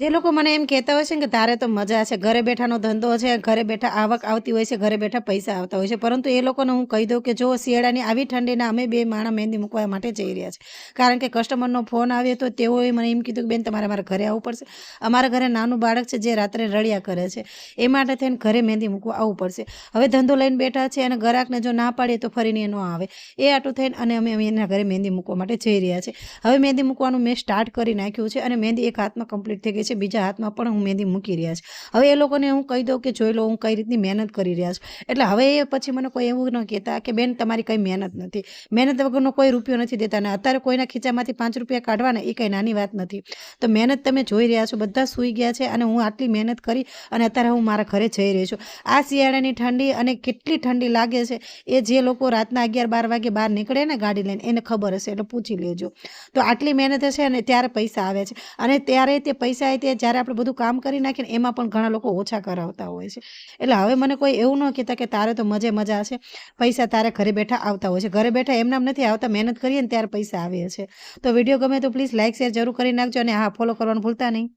જે લોકો મને એમ કહેતા હોય છે કે તારે તો મજા છે, ઘરે બેઠાનો ધંધો છે, ઘરે બેઠા આવક આવતી હોય છે, ઘરે બેઠા પૈસા આવતા હોય છે. પરંતુ એ લોકોને હું કહી દઉં કે જો શિયાળાની આવી ઠંડીના અમે બે માણા મહેંદી મૂકવા માટે જઈ રહ્યા છે. કારણ કે કસ્ટમરનો ફોન આવ્યો તો તેઓએ મને એમ કીધું કે, બેન, તમારે મારા ઘરે આવવું પડશે. અમારા ઘરે નાનું બાળક છે જે રાત્રે રડ્યા કરે છે. એ માટે થઈને ઘરે મહેંદી મૂકવા આવવું પડશે. હવે ધંધો લઈને બેઠા છે અને ગ્રાહકને જો ના પાડીએ તો ફરીને એ ન આવે. એ આટું થઈને અને અમે એના ઘરે મહેંદી મૂકવા માટે જઈ રહ્યા છે. હવે મહેંદી મૂકવાનું મેં સ્ટાર્ટ કરી નાખ્યું છે અને મહેંદી એક હાથમાં કમ્પ્લીટ થઈ ગઈ છે, બીજા હાથમાં પણ હું મહેંદી મૂકી રહ્યા છે. હવે એ લોકોને હું કહી દઉં કે જોઈ લો, હું કઈ રીતની મહેનત કરી રહ્યા છું. એટલે હવે એ પછી મને કોઈ એવું ન કહેતા કે બેન, તમારી કંઈ મહેનત નથી. મહેનત વગરનો કોઈ રૂપિયો નથી દેતા અને અત્યારે કોઈના ખીચામાંથી પાંચ રૂપિયા કાઢવાના, એ કંઈ નાની વાત નથી. તો મહેનત તમે જોઈ રહ્યા છો, બધા સૂઈ ગયા છે અને હું આટલી મહેનત કરી અને અત્યારે હું મારા ઘરે જઈ રહી છું. આ શિયાળાની ઠંડી અને કેટલી ઠંડી લાગે છે, એ જે લોકો રાતના અગિયાર બાર વાગે બહાર નીકળે ને ગાડી લઈને, એને ખબર હશે, એટલે પૂછી લેજો. તો આટલી મહેનત હશે અને ત્યારે પૈસા આવે છે. અને ત્યારે તે પૈસા તે જ્યારે આપણે બધું કામ કરી નાખીએ એમાં પણ ઘણા લોકો ઓછા કરાવતા હોય છે. એટલે હવે મને કોઈ એવું ન કહેતા કે તારે તો મજે મજા છે પૈસા તારે ઘરે બેઠા આવતા હોય છે. ઘરે બેઠા એમનામ નથી આવતા, મહેનત કરીએ ને ત્યારે પૈસા આવે છે. તો વીડિયો ગમે તો પ્લીઝ લાઇક શેર જરૂર કરી નાખજો અને હા ફોલો કરવાનું ભૂલતા નહીં.